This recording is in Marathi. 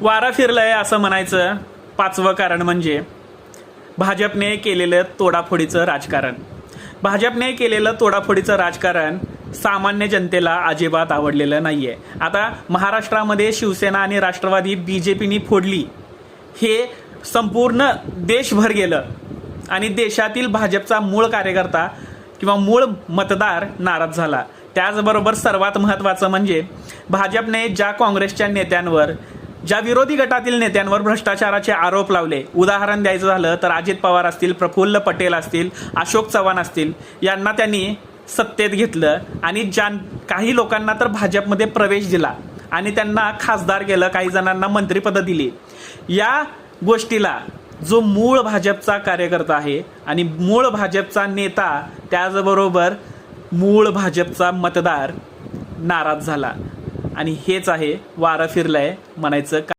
वारा फिरलाय असं म्हणायचं पाचवं कारण म्हणजे भाजपने केलेलं तोडाफोडीचं राजकारण. भाजपने केलेलं तोडाफोडीचं राजकारण सामान्य जनतेला अजिबात आवडलेलं नाही आहे आता महाराष्ट्रामध्ये शिवसेना आणि राष्ट्रवादी बी जे पीनी फोडली हे संपूर्ण देशभर गेलं आणि देशातील भाजपचा मूळ कार्यकर्ता किंवा मूळ मतदार नाराज झाला. त्याचबरोबर सर्वात महत्त्वाचं म्हणजे भाजपने ज्या काँग्रेसच्या नेत्यांवर ज्या विरोधी गटातील नेत्यांवर भ्रष्टाचाराचे आरोप लावले उदाहरण द्यायचं झालं तर अजित पवार असतील प्रफुल्ल पटेल असतील अशोक चव्हाण असतील यांना त्यांनी सत्तेत घेतलं आणि ज्या काही लोकांना तर भाजपमध्ये प्रवेश दिला आणि त्यांना खासदार केलं काही जणांना मंत्रिपदं दिली. या गोष्टीला जो मूळ भाजपचा कार्यकर्ता आहे आणि मूळ भाजपचा नेता त्याचबरोबर मूळ भाजपचा मतदार नाराज झाला. आणि हेच आहे वारा फिरलाय म्हणायचं